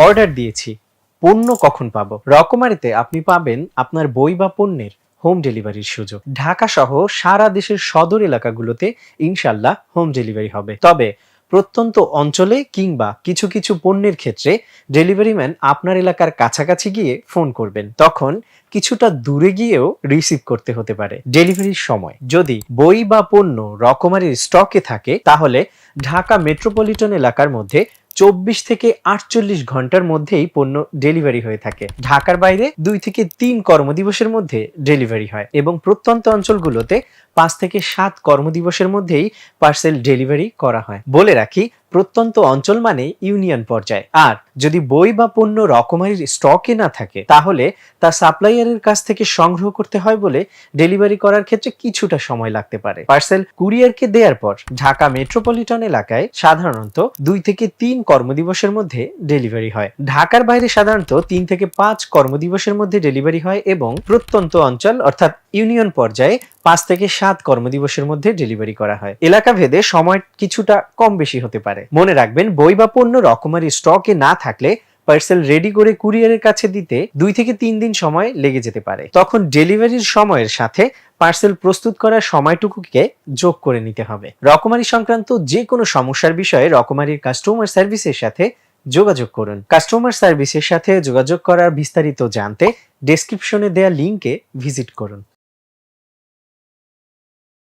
Order দিয়েছি। পণ্য কখন পাবো? রকমারিতে আপনি পাবেন আপনার বই বা পণ্যের হোম ডেলিভারির সুযোগ। ঢাকা সহ সারা দেশের সদর এলাকাগুলোতে ইনশাল্লাহ হোম ডেলিভারি হবে। তবে প্রত্যন্ত অঞ্চলে কিংবা কিছু কিছু পণ্যের ক্ষেত্রে ডেলিভারি ম্যান আপনার এলাকার কাছাকাছি গিয়ে ফোন করবেন। তখন কিছুটা দূরে গিয়েও রিসিভ করতে হতে পারে। ডেলিভারির সময়। যদি বই বা পণ্য রকমারির স্টকে থাকে, তাহলে ঢাকা মেট্রোপলিটন এলাকার মধ্যে চব্বিশ থেকে আটচল্লিশ ঘণ্টার মধ্যেই পণ্য ডেলিভারি হয়ে থাকে। ঢাকার বাইরে দুই থেকে তিন কর্মদিবসের মধ্যে ডেলিভারি হয় এবং প্রত্যন্ত অঞ্চলগুলোতে পাঁচ থেকে সাত কর্মদিবসের মধ্যেই পার্সেল ডেলিভারি করা হয়। বলে রাখি প্রত্যন্ত অঞ্চল মানে ইউনিয়ন পর্যায়ে। আর যদি বই বা পণ্য রকমারির স্টকে না থাকে, তাহলে তা সাপ্লাইয়ারের কাছ থেকে সংগ্রহ করতে হয় বলে ডেলিভারি করার ক্ষেত্রে কিছুটা সময় লাগতে পারে। পার্সেল কুরিয়ারকে দেওয়ার পর ঢাকা মেট্রোপলিটন এলাকায় সাধারণত দুই থেকে তিন কর্মদিবসের মধ্যে ডেলিভারি হয়। ঢাকার বাইরে সাধারণত তিন থেকে পাঁচ কর্মদিবসের মধ্যে ডেলিভারি হয় এবং প্রত্যন্ত অঞ্চল অর্থাৎ ইউনিয়ন পর্যায়ে পাঁচ থেকে সাত কর্মদিবসের মধ্যে ডেলিভারি করা হয়। এলাকা ভেদে সময় কিছুটা কম বেশি হতে পারে। মনে রাখবেন, বই বা পণ্য রকমারি স্টকে না থাকলে পার্সেল রেডি করে কুরিয়ারের কাছে দিতে দুই থেকে তিন দিন সময় লেগে যেতে পারে। তখন ডেলিভারির সময়ের সাথে পার্সেল প্রস্তুত করার সময়টুকুকে যোগ করে নিতে হবে। রকমারি সংক্রান্ত যে কোনো সমস্যার বিষয়ে রকমারির কাস্টমার সার্ভিসের সাথে যোগাযোগ করুন। কাস্টমার সার্ভিসের সাথে যোগাযোগ করার বিস্তারিত জানতে ডেসক্রিপশনে দেয়া লিংকে ভিজিট করুন।